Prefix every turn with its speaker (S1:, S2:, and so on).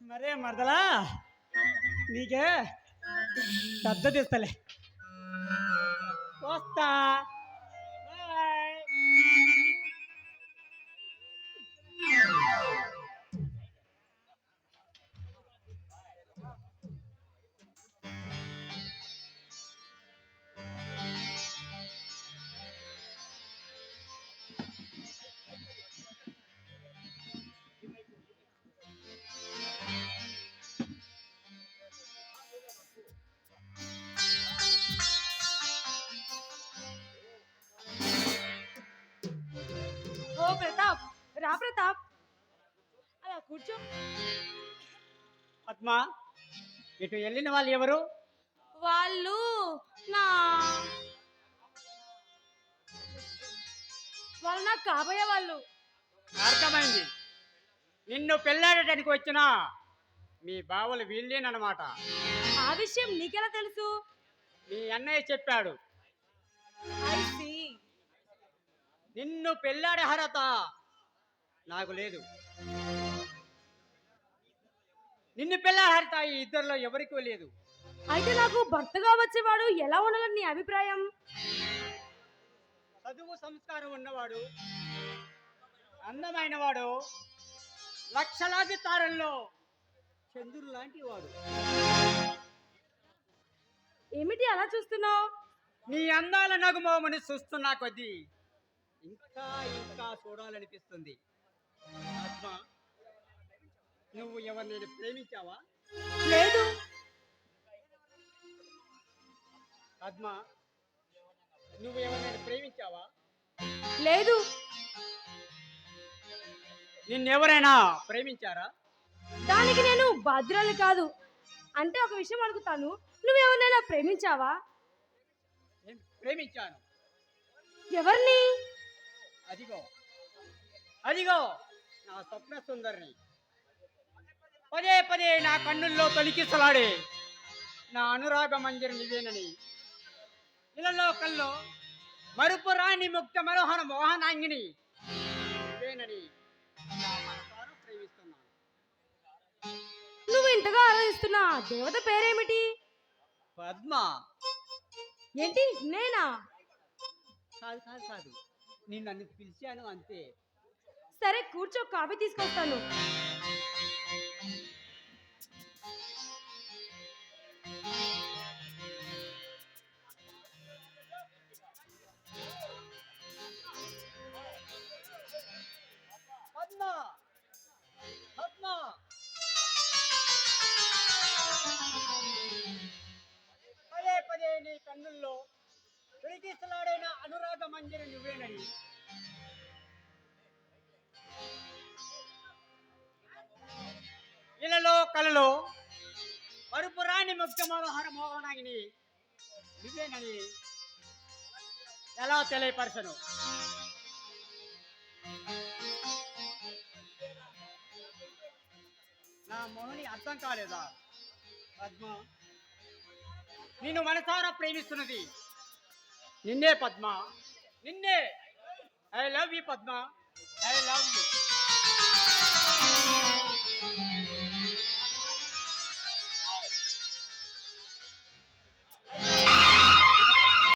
S1: మరే మరదలా నీకే పెద్ద తీస్తలే.
S2: కూర్చో.
S1: పద్మ ఇటు వెళ్ళిన వాళ్ళు ఎవరు?
S2: వాళ్ళు నా వాళ్ళు నాకు కాబోయే వాళ్ళు.
S1: అర్థమైంది. నిన్ను పెళ్ళాడటానికి వచ్చిన మీ బావలు వీళ్ళేనమాట
S2: ఆ విషయం నీకెలా తెలుసు?
S1: మీ అన్నయ్య చెప్పాడు. నిన్ను పెళ్ళాడే అర్హత నాకు లేదు. నిన్ను పెళ్ళాడే అర్హత ఈ ఇద్దరిలో ఎవరికీ లేదు.
S2: అయితే నాకు భర్తగా వచ్చేవాడు ఎలా ఉండాలని నీ అభిప్రాయం?
S1: చదువు సంస్కారం ఉన్నవాడు అందమైన వాడు లక్షలాది తారల్లో చంద్రుడు లాంటి వాడు.
S2: ఏమిటి అలా చూస్తున్నావు?
S1: నీ అందాల నగుమోమని చూస్తున్నా కొద్దీ ఇంకా ఇంకా చూడాలనిపిస్తుంది. ఆత్మ నువ్వు ఎవరిని ప్రేమించావా?
S2: లేదు.
S1: పద్మ నువ్వు ఎవరినైనా ప్రేమించావా?
S2: లేదు.
S1: నిన్నెవరైనా ప్రేమించారా?
S2: దానికి నేను భద్రాలు కాదు. అంటే ఒక విషయం అడుగుతాను. నువ్వు ఎవరినైనా ప్రేమించావా?
S1: నేను ప్రేమించాను.
S2: ఎవరిని?
S1: అదిగో అదిగో నా స్వప్న సుందరిని. పదే పదే నా కన్నుల్లో తొలికిసలాడే నా అనురాగ మంజరి నివేనని ఇలలో కల్లో మరుపు రాని ముక్త మనోహర మోహనాంగిని నివేనని ప్రేమిస్తున్నాను.
S2: నువ్వు ఇంతగా ఆరాధిస్తున్న ఆ దేవత పేరేమిటి?
S1: పద్మ.
S2: ఏంటి? నేనా?
S1: కాదు కాదు కాదు. నేను నన్ను పిలిచాను అంతే.
S2: సరే కూర్చో కాఫీ తీసుకొస్తాను.
S1: పదే పదే నీ కన్నుల్లో వెలిగిసలాడైన అనురాగ మంజరి నువ్వేనని. మరుపు రాని మనోహర మోహనాగిని నువ్వేనని ఎలా తెలియపరచను? నా మోహని అర్థం కాలేదా? పద్మ. నిన్ను మనసారా ప్రేమిస్తున్నది. నిన్నే పద్మ. నిన్నే. I love you Padma.